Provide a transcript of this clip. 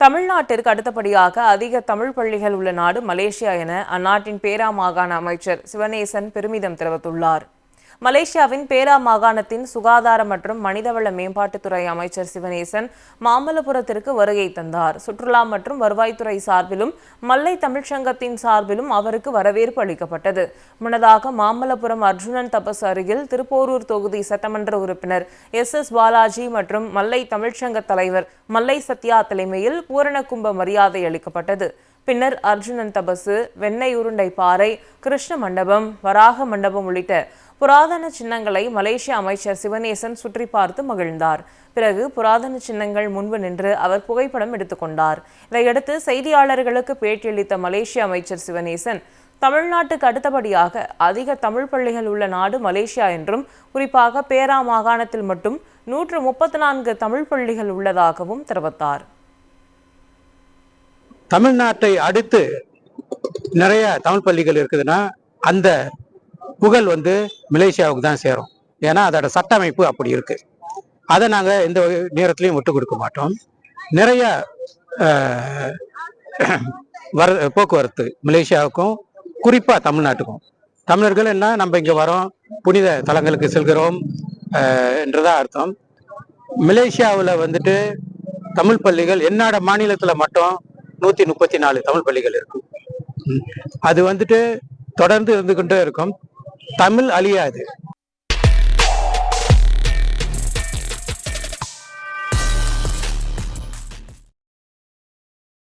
தமிழ்நாட்டிற்கு அடுத்தபடியாக அதிக தமிழ் பள்ளிகள் உள்ள நாடு மலேசியா என அந்நாட்டின் பேரா மாகாண அமைச்சர் சிவனேசன் பெருமிதம் தெரிவித்துள்ளார். மலேசியாவின் பேரா மாகாணத்தின் சுகாதார மற்றும் மனிதவள மேம்பாட்டுத்துறை அமைச்சர் சிவனேசன் மாமல்லபுரத்திற்கு வருகை தந்தார். சுற்றுலா மற்றும் வருவாய்த்துறை சார்பிலும் மல்லை தமிழ்ச்சங்கத்தின் சார்பிலும் அவருக்கு வரவேற்பு அளிக்கப்பட்டது. முன்னதாக மாமல்லபுரம் அர்ஜுனன் தபஸ் அருகில் திருப்போரூர் தொகுதி சட்டமன்ற உறுப்பினர் எஸ். எஸ். பாலாஜி மற்றும் மல்லை தமிழ்ச்சங்க தலைவர் மல்லை சத்யா தலைமையில் பூரண கும்ப மரியாதை அளிக்கப்பட்டது. பின்னர் அர்ஜுனன் தபசு வெண்ணெய் உருண்டை பாறை கிருஷ்ண மண்டபம் வராக மண்டபம் உள்ளிட்ட புராதன சின்னங்களை மலேசிய அமைச்சர் சிவனேசன் சுற்றி பார்த்து மகிழ்ந்தார். பிறகு புராதன சின்னங்கள் முன்பு நின்று அவர் புகைப்படம் எடுத்துக்கொண்டார் இதையடுத்து செய்தியாளர்களுக்கு பேட்டியளித்த மலேசிய அமைச்சர் சிவனேசன் தமிழ்நாட்டுக்கு அடுத்தபடியாக அதிக தமிழ் பள்ளிகள் உள்ள நாடு மலேசியா என்றும் குறிப்பாக பேரா மாகாணத்தில் மட்டும் நூற்று முப்பத்தி நான்கு தமிழ் பள்ளிகள் உள்ளதாகவும் தெரிவித்தார். தமிழ்நாட்டை அடுத்து நிறைய தமிழ் பள்ளிகள் இருக்குதுன்னா அந்த புகழ் வந்து மலேசியாவுக்கு தான் சேரும். ஏன்னா அதோட சட்ட அமைப்பு அப்படி இருக்கு. அதை நாங்கள் எந்த நேரத்திலையும் விட்டு கொடுக்க மாட்டோம். நிறைய வர போக்குவரத்து மலேசியாவுக்கும் குறிப்பாக தமிழ்நாட்டுக்கும். தமிழர்கள் என்ன நம்ம இங்கே வரோம் புனித தலங்களுக்கு செல்கிறோம் அஹ், என்றுதான் அர்த்தம். மலேசியாவில் வந்துட்டு தமிழ் பள்ளிகள் என்னோட மாநிலத்தில் மட்டும் நூத்தி முப்பத்தி நாலு தமிழ் பள்ளிகள் இருக்கும் அது வந்துட்டு தொடர்ந்து இருந்து கொண்டே இருக்கும். தமிழ் அழியாது.